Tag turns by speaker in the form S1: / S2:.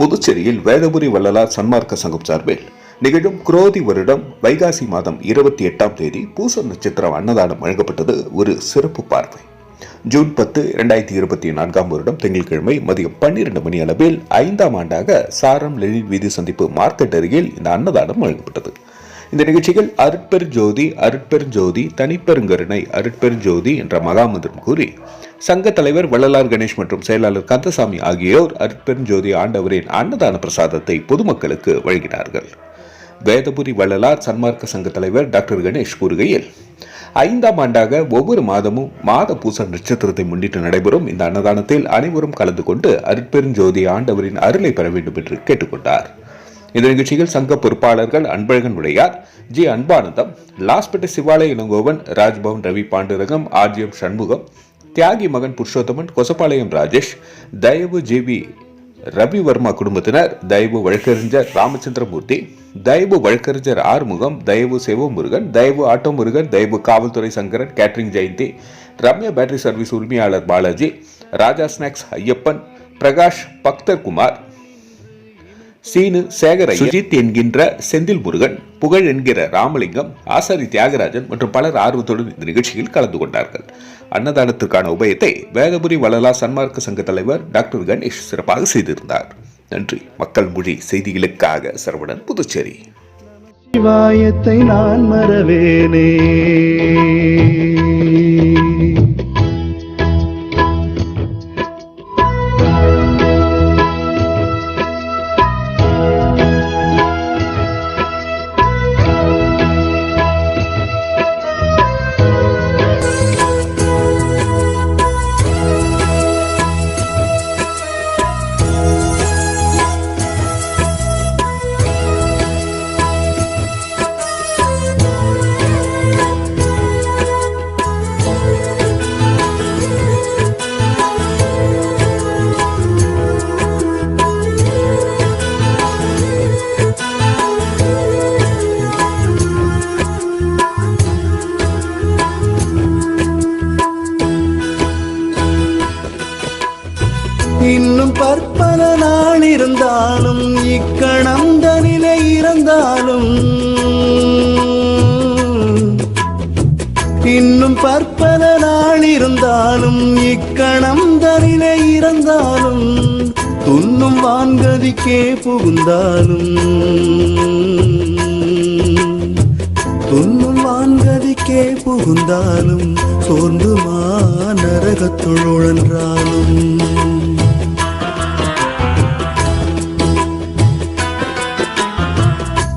S1: புதுச்சேரியில் வேதபுரி வள்ளலார் சன்மார்க்க சங்கம் சார்பில் நிகழும் குரோதி வருடம் வைகாசி மாதம் இருபத்தி எட்டாம் தேதி பூச நட்சத்திரம் அன்னதானம் வழங்கப்பட்டது ஒரு சிறப்பு பார்வை. ஜூன் பத்து இரண்டாயிரத்தி இருபத்தி நான்காம் வருடம் திங்கட்கிழமை மதியம் பன்னிரண்டு மணி அளவில் ஐந்தாம் ஆண்டாக சாரம் லெனின் வீதி சந்திப்பு மார்க்கெட் அருகில் இந்த அன்னதானம் வழங்கப்பட்டது. இந்த நிகழ்ச்சியில் அருட்பெருஞ்சோதி அருட்பெருஞ்சோதி தனிப்பெருங்கருணை அருட்பெருஞ்சோதி என்ற மகாமந்திரம் கூறி சங்க தலைவர் வள்ளலார் கணேஷ் மற்றும் செயலாளர் கந்தசாமி ஆகியோர் அற்பெருஞ்சோதி ஆண்டவரின் அன்னதான பிரசாதத்தை பொதுமக்களுக்கு வழங்கினார்கள். வேதபுரி வள்ளலார் சன்மார்க்க சங்க தலைவர் டாக்டர் கணேஷ் கூறுகையில் ஐந்தாம் ஆண்டாக ஒவ்வொரு மாதமும் மாத பூச நட்சத்திரத்தை முன்னிட்டு நடைபெறும் இந்த அன்னதானத்தில் அனைவரும் கலந்து கொண்டு அற்பெருஞ்சோதி ஆண்டவரின் அருளை பெற வேண்டும் என்று கேட்டுக்கொண்டார். இந்த நிகழ்ச்சியில் சங்க பொறுப்பாளர்கள் அன்பழகன் உடையார் ஜி அன்பானந்தம் லாஸ்பேட்டை சிவாலய இளங்கோவன் ராஜ்பவன் ரவி பாண்டுரகம் ஆர்ஜிஎம் சண்முகம் தியாகி மகன் புருஷோத்தமன் கொசப்பாளையம் ராஜேஷ் தயவு ஜேவி ரவிவர்மா குடும்பத்தினர் தயவு வழக்கறிஞர் ராமச்சந்திரமூர்த்தி தயவு வழக்கறிஞர் ஆறுமுகம் தயவு சிவமுருகன் தயவு ஆட்டோ முருகன் தயவு காவல்துறை Sankaran catering Jayanthi Ramya battery service உரிமையாளர் பாலாஜி ராஜா ஸ்நாக்ஸ் ஐயப்பன் பிரகாஷ் பக்தர் குமார் சீனு சேகர சுஜித் என்கின்ற செந்தில் முருகன் புகழ் என்கிற ராமலிங்கம் ஆசாரி தியாகராஜன் மற்றும் பலர் ஆர்வத்துடன் இந்த நிகழ்ச்சியில் கலந்து கொண்டார்கள். அன்னதானத்திற்கான உபயத்தை வேதபுரி வளலா சன்மார்க்க சங்க தலைவர் டாக்டர் கணேஷ் சிறப்பாக செய்திருந்தார். நன்றி. மக்கள் மொழி செய்திகளுக்காக சரவணன் புதுச்சேரி.
S2: சிவாயத்தை நான் மறவேனே. இன்னும் பற்பல நாள் இருந்தாலும் இக்கணம் தனிலே இருந்தாலும் இன்னும் பற்பல நாள் இருந்தாலும் இக்கணம் தனிலே இருந்தாலும் துன்னும் வான்கதிக்கே புகுந்தாலும். துன்னும் வான்கதிக்கே புகுந்தாலும் சோர்ந்துமா நரகத்துள்